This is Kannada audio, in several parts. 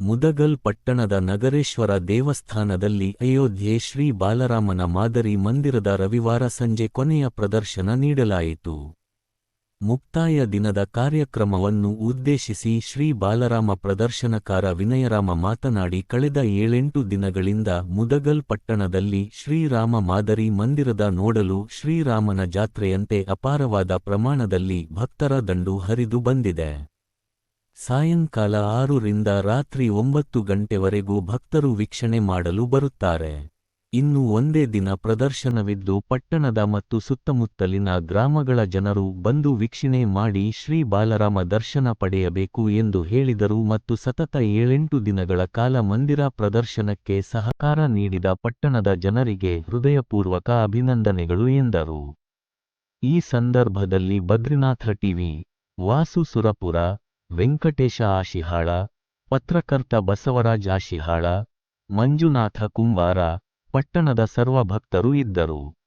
ಮುದಗಲ್ ಪಟ್ಟಣದ ನಗರೇಶ್ವರ ದೇವಸ್ಥಾನದಲ್ಲಿ ಅಯೋಧ್ಯೆ ಶ್ರೀ ಬಾಲರಾಮನ ಮಾದರಿ ಮಂದಿರದ ರವಿವಾರ ಸಂಜೆ ಕೊನೆಯ ಪ್ರದರ್ಶನ ನೀಡಲಾಯಿತು. ಮುಕ್ತಾಯ ದಿನದ ಕಾರ್ಯಕ್ರಮವನ್ನು ಉದ್ದೇಶಿಸಿ ಶ್ರೀ ಬಾಲರಾಮ ಪ್ರದರ್ಶನಕಾರ ವಿನಯರಾಮ ಮಾತನಾಡಿ ಕಳೆದ ಏಳೆಂಟು ದಿನಗಳಿಂದ ಮುದಗಲ್ ಪಟ್ಟಣದಲ್ಲಿ ಶ್ರೀರಾಮ ಮಾದರಿ ಮಂದಿರದ ನೋಡಲು ಶ್ರೀರಾಮನ ಜಾತ್ರೆಯಂತೆ ಅಪಾರವಾದ ಪ್ರಮಾಣದಲ್ಲಿ ಭಕ್ತರ ದಂಡು ಹರಿದು ಬಂದಿದೆ. ಸಾಯಂಕಾಲ ಆರರಿಂದ ರಾತ್ರಿ ಒಂಬತ್ತು ಗಂಟೆವರೆಗೂ ಭಕ್ತರು ವೀಕ್ಷಣೆ ಮಾಡಲು ಬರುತ್ತಾರೆ. ಇನ್ನು ಒಂದೇ ದಿನ ಪ್ರದರ್ಶನವಿದ್ದು ಪಟ್ಟಣದ ಮತ್ತು ಸುತ್ತಮುತ್ತಲಿನ ಗ್ರಾಮಗಳ ಜನರು ಬಂದು ವೀಕ್ಷಣೆ ಮಾಡಿ ಶ್ರೀ ಬಾಲರಾಮ ದರ್ಶನ ಪಡೆಯಬೇಕು ಎಂದು ಹೇಳಿದರು ಮತ್ತು ಸತತ ಏಳೆಂಟು ದಿನಗಳ ಕಾಲ ಮಂದಿರ ಪ್ರದರ್ಶನಕ್ಕೆ ಸಹಕಾರ ನೀಡಿದ ಪಟ್ಟಣದ ಜನರಿಗೆ ಹೃದಯಪೂರ್ವಕ ಅಭಿನಂದನೆಗಳು ಎಂದರು. ಈ ಸಂದರ್ಭದಲ್ಲಿ ಬದ್ರಿನಾಥ ಟಿವಿ ವಾಸು ಸುರಪುರ ವೆಂಕಟೇಶ ಆಶಿಹಾಳ ಪತ್ರಕರ್ತ ಬಸವರಾಜ ಆಶಿಹಾಳ ಮಂಜುನಾಥ ಕುಂಬಾರ ಪಟ್ಟಣದ ಸರ್ವ ಭಕ್ತರು ಇದ್ದರು.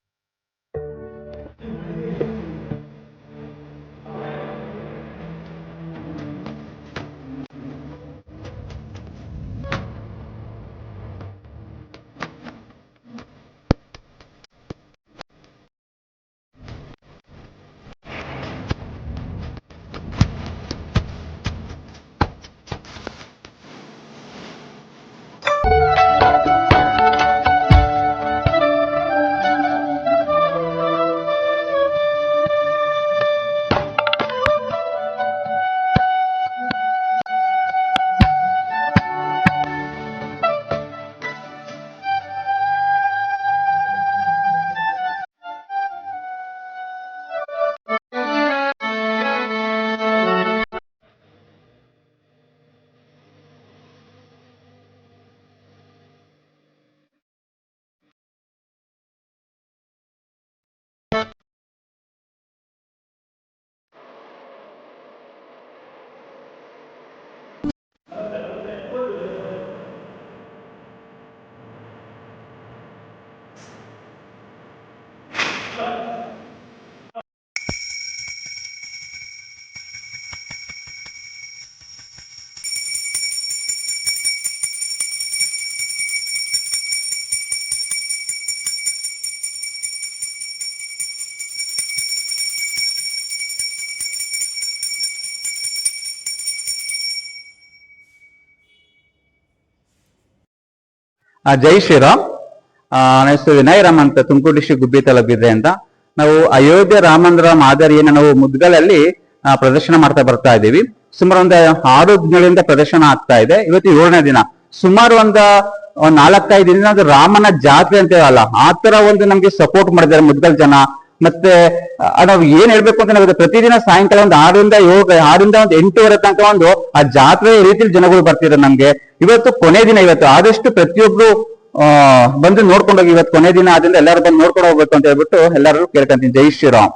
ಆ, ಜೈ ಶ್ರೀರಾಮ್ ಆ, ನನ್ನ ಹೆಸರು ವಿನಯ್ ರಾಮ್ ಅಂತ ತುಮಕೂರು ಡಿಸ್ಟ್ರಿಕ್ ಗುಬ್ಬಿ ತಲುಪಿದೆ ಅಂತ. ನಾವು ಅಯೋಧ್ಯೆ ರಾಮಂದ್ರ ಮಾದರಿಯನ್ನು ನಾವು ಮುದ್ಗಲಲ್ಲಿ ಪ್ರದರ್ಶನ ಮಾಡ್ತಾ ಬರ್ತಾ ಇದ್ದೀವಿ. ಸುಮಾರು ಒಂದು ಆರು ದಿನಗಳಿಂದ ಪ್ರದರ್ಶನ ಆಗ್ತಾ ಇದೆ. ಇವತ್ತು ಏಳನೇ ದಿನ. ಸುಮಾರು ಒಂದ, ಒಂದ್ ನಾಲ್ಕೈದು ದಿನ ಅದು ರಾಮನ ಜಾತ್ರೆ ಅಂತ ಹೇಳಲ್ಲ. ಆ ತರ ಒಂದು ನಮ್ಗೆ ಸಪೋರ್ಟ್ ಮಾಡಿದ್ದಾರೆ ಮುದ್ಗಲ್ ಜನ. ಮತ್ತೆ ನಾವು ಏನ್ ಹೇಳ್ಬೇಕು ಅಂತ ನಮಗೆ ಪ್ರತಿದಿನ ಸಾಯಂಕಾಲ ಒಂದು ಆರರಿಂದ ಏಳು, ಆರರಿಂದ ಒಂದು ಎಂಟೂವರೆ ತನಕ ಒಂದು ಆ ಜಾತ್ರೆ ರೀತಿಯಲ್ಲಿ ಜನಗಳು ಬರ್ತಿದ್ದಾರೆ ನಮ್ಗೆ. ಇವತ್ತು ಕೊನೆ ದಿನ ಇವತ್ತು. ಆದಷ್ಟು ಪ್ರತಿಯೊಬ್ರು ಬಂದು ನೋಡ್ಕೊಂಡು ಹೋಗಿ ಇವತ್ತು ಕೊನೆ ದಿನ ಆದ್ರಿಂದ ಎಲ್ಲರೂ ಬಂದು ನೋಡ್ಕೊಂಡು ಹೋಗ್ಬೇಕು ಅಂತ ಹೇಳ್ಬಿಟ್ಟು ಎಲ್ಲರೂ ಕೇಳ್ಕೊಂತೀನಿ. ಜೈ ಶ್ರೀರಾಮ್.